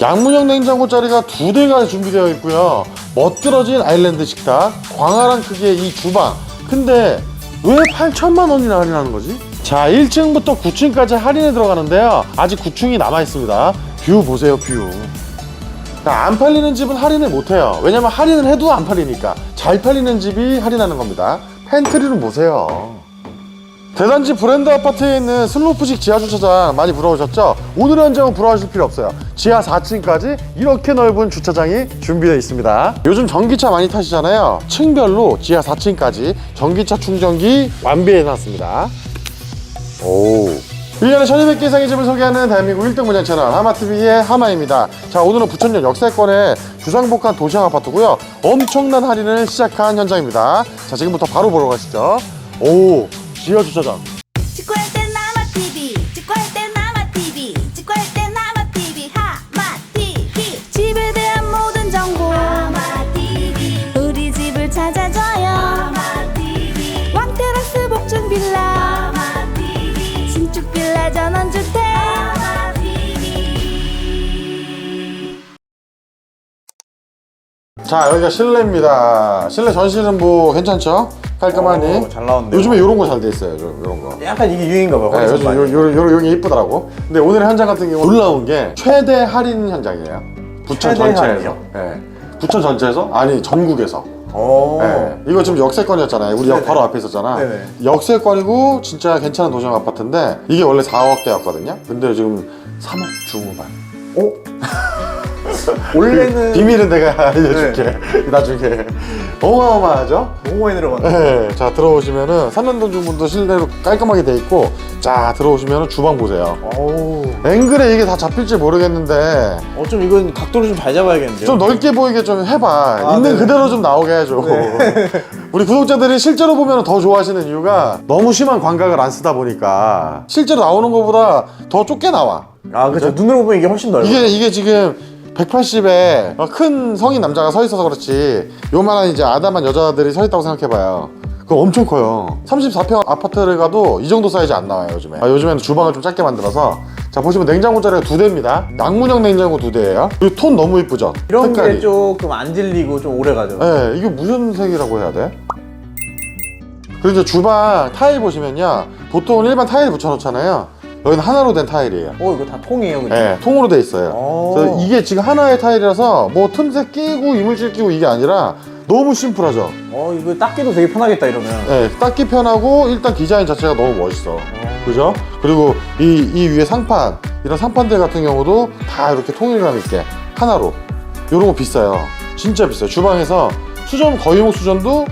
양문형 냉장고 자리가 두 대가 준비되어 있고요. 멋들어진 아일랜드 식탁, 광활한 크기의 이 주방. 근데 왜 8천만 원이나 할인하는 거지? 자, 1층부터 9층까지 할인에 들어가는데요. 아직 9층이 남아 있습니다. 뷰 보세요, 뷰. 자, 안 팔리는 집은 할인을 못 해요. 왜냐면 할인을 해도 안 팔리니까. 잘 팔리는 집이 할인하는 겁니다. 팬트리는 보세요. 대단지 브랜드 아파트에 있는 슬로프식 지하 주차장 많이 부러우셨죠? 오늘 현장은 부러워하실 필요 없어요. 지하 4층까지 이렇게 넓은 주차장이 준비되어 있습니다. 요즘 전기차 많이 타시잖아요. 층별로 지하 4층까지 전기차 충전기 완비해 놨습니다. 오. 1년에 1200개 이상의 집을 소개하는 대한민국 1등 문양 채널 하마TV의 하마입니다. 자, 오늘은 부천역 역세권의 주상복합 도시형 아파트고요. 엄청난 할인을 시작한 현장입니다. 자, 지금부터 바로 보러 가시죠. 오, 지하 주차장. 자, 여기가 실내입니다. 실내 전실은 뭐 괜찮죠? 깔끔하니? 오, 잘 나왔네요. 요즘에 이런 거 잘 돼 있어요. 요- 요런 거. 약간 이게 유행인가 봐요. 네, 요즘 요, 요, 요, 요게 이쁘더라고. 근데 오늘 현장 같은 경우 놀라운 게 최대 할인 현장이에요. 부천 최대 전체에서. 할인이요? 네. 부천 전체에서? 아니, 전국에서. 오. 네. 이거 지금 역세권이었잖아요. 우리 역 네네. 바로 앞에 있었잖아. 네네. 역세권이고 진짜 괜찮은 도시형 아파트인데 이게 원래 4억대였거든요. 근데 지금 3억 중후반. 오? 원래는 비밀은 내가 알려줄게. 나중에. 어마어마하죠? 너무 많이 들어갔네. 네, 자 들어오시면은 삼년동 중문도 실내로 깔끔하게 돼 있고 자 들어오시면은 주방 보세요. 오. 앵글에 이게 다 잡힐지 모르겠는데 어, 좀 이건 각도를 좀 잘 잡아야겠는데요. 좀 넓게 보이게 좀 해봐. 아, 있는 네. 그대로 좀 나오게 해줘. 우리 구독자들이 실제로 보면 더 좋아하시는 이유가 너무 심한 광각을 안 쓰다 보니까 실제로 나오는 것보다 더 좁게 나와. 아, 그렇죠. 눈으로 보면 이게 훨씬 넓어요. 이게 이게 지금 180에 큰 성인 남자가 서 있어서 그렇지 요만한 이제 아담한 여자들이 서 있다고 생각해봐요. 그거 엄청 커요. 34평 아파트를 가도 이 정도 사이즈 안 나와요 요즘에. 아, 요즘에는 주방을 좀 작게 만들어서 자 보시면 냉장고 자리가 두 대입니다. 낭문형 냉장고 두 대예요. 그리고 톤 너무 이쁘죠? 이런 게 색깔이. 조금 안 질리고 좀 오래 가죠. 네, 이게 무슨 색이라고 해야 돼? 그리고 이제 주방 타일 보시면요. 보통 일반 타일 붙여놓잖아요. 여기는 하나로 된 타일이에요. 어, 이거 다 통이에요, 그냥. 네, 통으로 돼 있어요. 오. 그래서 이게 지금 하나의 타일이라서 뭐 틈새 끼고 이물질 끼고 이게 아니라 너무 심플하죠. 어, 이거 닦기도 되게 편하겠다, 이러면. 네, 닦기 편하고 일단 디자인 자체가 너무 멋있어. 그죠? 그리고 이, 이 위에 상판, 이런 상판들 같은 경우도 다 이렇게 통일감 있게 하나로. 요런 거 비싸요. 진짜 비싸요. 주방에서 수전, 거의목 수전도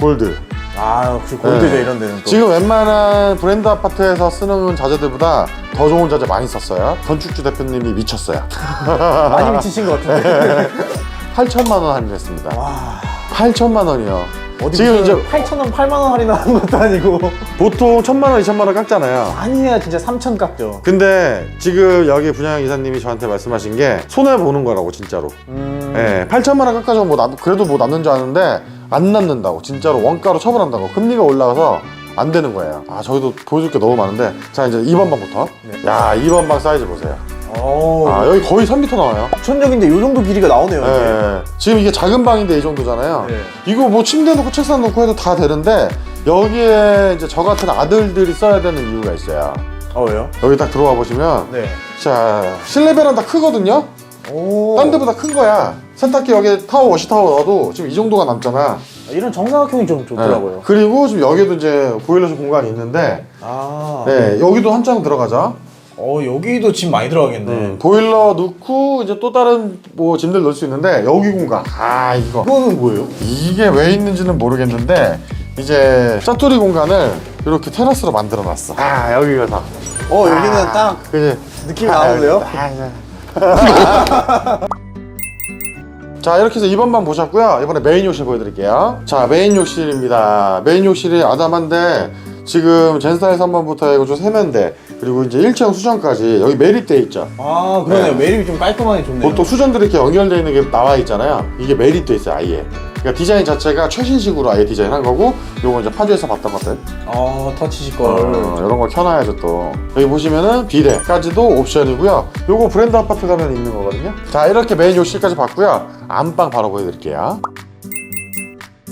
골드. 아, 역시 골드죠, 네. 이런 데는 또. 지금 웬만한 브랜드 아파트에서 쓰는 자재들보다 더 좋은 자재 많이 썼어요. 건축주 대표님이 미쳤어요. 많이 미치신 것 같은데. 8천만 원 할인했습니다. 와. 8천만 원이요. 어디 지금 이제 8,000원, 8만 원 할인하는 것도 아니고. 보통 천만 원, 이천만 원 깎잖아요. 많이 해야 진짜 3,000 깎죠. 근데 지금 여기 분양 이사님이 저한테 말씀하신 게 손해 보는 거라고 진짜로. 음. 예, 8천만 원 깎아서 뭐 남- 그래도 뭐 남는 줄 아는데 안 남는다고 진짜로 원가로 처분한다고 금리가 올라가서 안 되는 거예요. 아 저희도 보여줄 게 너무 많은데 자 이제 2번 방부터. 네. 야 2번 방 사이즈 보세요. 오. 아 여기 거의 3m 나와요. 천적인데 이 정도 길이가 나오네요. 이게. 예, 지금 이게 작은 방인데 이 정도잖아요. 네. 이거 뭐 침대 놓고 책상 놓고 해도 다 되는데 여기에 이제 저 같은 아들들이 써야 되는 이유가 있어요. 어, 왜요? 여기 딱 들어와 보시면 네. 자 실내 베란다 크거든요. 오. 딴 데보다 큰 거야. 세탁기 여기 타워 워시 타워 넣어도 지금 이 정도가 남잖아. 이런 정사각형이 좀 좋더라고요. 네. 그리고 지금 여기도 이제 보일러실 공간이 있는데 아. 네 여기도 한 장 들어가죠. 어, 여기도 짐 많이 들어가겠네. 음, 보일러 넣고 이제 또 다른 뭐 짐들 넣을 수 있는데 여기 공간 아 이거 이거는 뭐예요? 이게 왜 있는지는 모르겠는데 이제 짜투리 공간을 이렇게 테라스로 만들어 놨어. 아 여기가 다. 어, 여기는 딱 그지? 느낌 이 나는데요? 자 이렇게 해서 2번 방 보셨고요. 이번에 메인 욕실 보여드릴게요. 자 메인 욕실입니다. 메인 욕실이 아담한데 지금 젠스타일 3번부터 해가지고 세면대 그리고 이제 1층 수전까지 여기 메리돼 있죠. 아, 그러네요. 네. 매립이 좀 깔끔하게 좋네요. 보통 수전들이 이렇게 연결되어 있는 게 나와 있잖아요. 이게 메리돼 있어요 아예. 그러니까 디자인 자체가 최신식으로 아예 디자인한 거고 요거 이제 파주에서 봤던 것들. 어 터치식 어, 걸. 이런 거 켜놔야죠 또. 여기 보시면은 비대까지도 옵션이고요. 요거 브랜드 아파트 가면 있는 거거든요. 자 이렇게 메인 욕실까지 봤고요. 안방 바로 보여드릴게요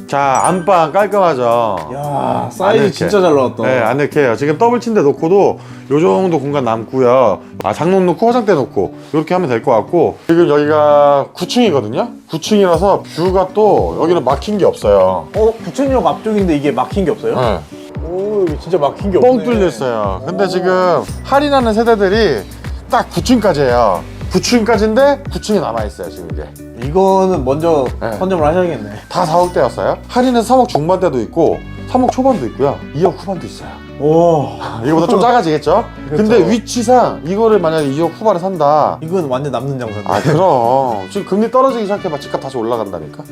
자 안방 깔끔하죠 야 사이즈. 진짜 잘 나왔다. 네, 안 이렇게요. 지금 더블 침대 놓고도 요 정도 공간 남고요. 아, 장롱 놓고 화장대 놓고 이렇게 하면 될 것 같고 지금 여기가 9층이거든요. 9층이라서 뷰가 또 여기는 막힌 게 없어요. 어 부천역 앞쪽인데 이게 막힌 게 없어요? 네, 오 여기 진짜 막힌 게 없네. 뻥 뚫려 있어요. 근데 지금 할인하는 세대들이 딱 9층까지예요. 9층까지인데 9층이 남아 있어요 지금 이제. 이거는 먼저 네. 선점을 하셔야겠네. 다 4억대였어요. 할인은 3억 중반대도 있고 3억 초반도 있고요. 2억 후반도 있어요. 오 이거보다 좀 작아지겠죠? 근데 그렇죠. 위치상 이거를 만약에 2억 후반에 산다. 이건 완전 남는 장사인데. 아 그럼 지금 금리 떨어지기 시작해봐 집값 다시 올라간다니까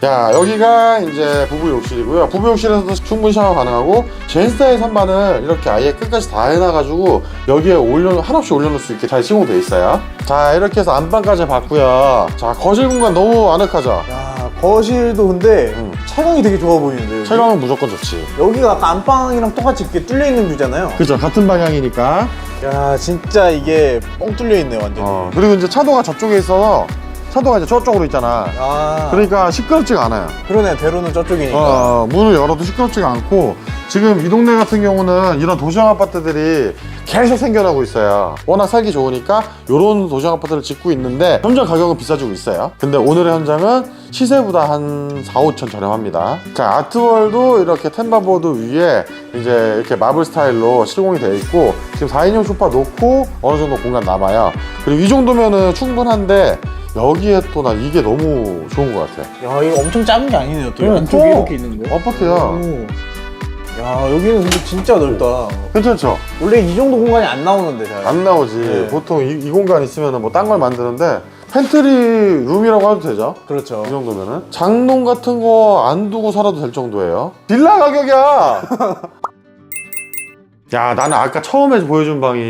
자 여기가 이제 부부 욕실이고요 부부 욕실에서도 충분히 샤워 가능하고 젠스타의 선반을 이렇게 아예 끝까지 다 해놔가지고 여기에 올려 한없이 올려놓을 수 있게 잘 시공돼 있어요 자 이렇게 해서 안방까지 봤고요 자 거실 공간 너무 아늑하죠 야 거실도 근데 음. 채광이 되게 좋아 보이는데. 채광은 무조건 좋지 여기가 아까 안방이랑 똑같이 이렇게 뚫려 있는 뷰잖아요. 그죠 같은 방향이니까 야 진짜 이게 뻥 뚫려 있네 완전. 히 어 그리고 이제 차도가 저쪽에 있어서 차도가 이제 저쪽으로 있잖아. 아. 그러니까 시끄럽지가 않아요. 그러네 대로는 저쪽이니까. 어, 문을 열어도 시끄럽지가 않고 지금 이 동네 같은 경우는 이런 도시형 아파트들이 계속 생겨나고 있어요. 워낙 살기 좋으니까 이런 도시형 아파트를 짓고 있는데 현장 가격은 비싸지고 있어요. 근데 오늘의 현장은 시세보다 한 4, 5천 저렴합니다. 자, 아트월도 이렇게 템바보드 위에 이제 이렇게 마블 스타일로 시공이 되어 있고 지금 4인용 소파 놓고 어느 정도 공간 남아요. 그리고 이 정도면은 충분한데 여기에 또 나 이게 너무 좋은 것 같아요. 야 이거 엄청 작은 게 아니네요. 또 네, 안쪽에 또 이렇게 있는 거. 아파트야. 오. 야 여기는 근데 진짜 넓다. 괜찮죠? 원래 이 정도 공간이 안 나오는데 잘. 안 나오지. 네. 보통 이, 이 공간 있으면 뭐 딴 걸 만드는데 팬트리 룸이라고 해도 되죠? 그렇죠. 이 정도면은 장롱 같은 거 안 두고 살아도 될 정도예요. 빌라 가격이야. 야, 나는 아까 처음에 보여준 방이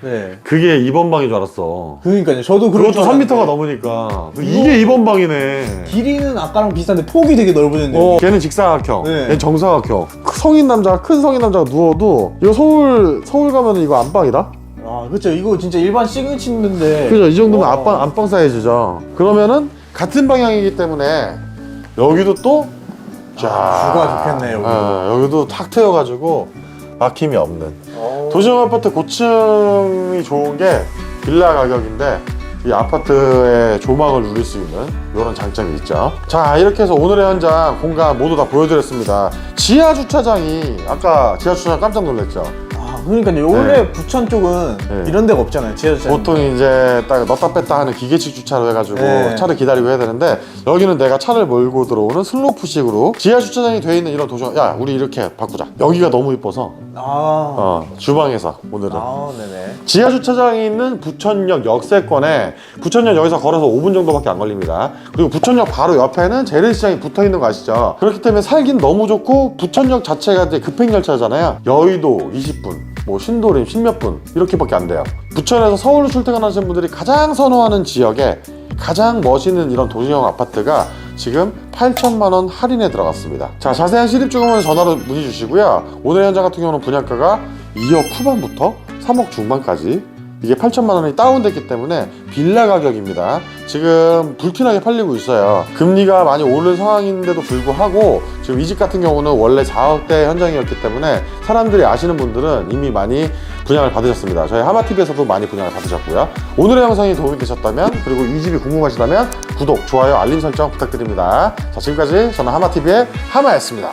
네. 그게 2번 방인 줄 알았어. 그러니까요. 저도 그럴 그것도 줄 3m가 알았는데. 넘으니까 이게 2번 방이네. 길이는 아까랑 비슷한데 폭이 되게 넓어졌는데. 어, 걔는 직사각형, 네. 얘는 정사각형. 성인 남자, 큰 성인 남자가 누워도 이거 서울 서울 가면 은 이거 안방이다. 아 그렇죠. 이거 진짜 일반 시그니치인데. 그죠? 이 정도면 와. 안방, 안방 사이즈죠. 그러면은 같은 방향이기 때문에 여기도 또 자, 아, 뷰가 좋겠네, 여기도. 예, 여기도 탁 트여가지고 막힘이 없는. 어. 도시형 아파트 고층이 좋은 게 빌라 가격인데 이 아파트의 조망을 누릴 수 있는 이런 장점이 있죠. 자, 이렇게 해서 오늘의 현장 공간 모두 다 보여드렸습니다. 지하 주차장이 아까 지하 주차장 깜짝 놀랐죠. 아 그러니까요. 원래 부천 쪽은 네. 이런 데가 없잖아요. 지하철. 보통 이제 딱 넣다 뺐다 하는 기계식 주차로 해가지고 네. 차를 기다리고 해야 되는데 여기는 내가 차를 몰고 들어오는 슬로프식으로 지하 주차장이 돼 있는 이런 도시 야 우리 이렇게 바꾸자 여기가 너무 이뻐서 아. 어, 주방에서 오늘은 아 네네. 지하 주차장이 있는 부천역 역세권에 부천역 여기서 걸어서 5분 정도밖에 안 걸립니다. 그리고 부천역 바로 옆에는 재래시장이 붙어 있는 거 아시죠? 그렇기 때문에 살긴 너무 좋고 부천역 자체가 이제 급행 열차잖아요. 여의도 20분, 뭐 신도림 10몇 분 이렇게밖에 안 돼요. 부천에서 서울로 출퇴근하시는 분들이 가장 선호하는 지역에 가장 멋있는 이런 도시형 아파트가 지금 8천만 원 할인에 들어갔습니다. 자, 자세한 실입 주금은 전화로 문의 주시고요. 오늘 현장 같은 경우는 분양가가 2억 후반부터 3억 중반까지 이게 8천만 원이 다운됐기 때문에 빌라 가격입니다. 지금 불티나게 팔리고 있어요. 금리가 많이 오른 상황인데도 불구하고 지금 이 집 같은 경우는 원래 4억대 현장이었기 때문에 사람들이 아시는 분들은 이미 많이 분양을 받으셨습니다. 저희 하마TV에서도 많이 분양을 받으셨고요. 오늘의 영상이 도움이 되셨다면 그리고 이 집이 궁금하시다면 구독, 좋아요, 알림 설정 부탁드립니다. 자, 지금까지 저는 하마TV의 하마였습니다.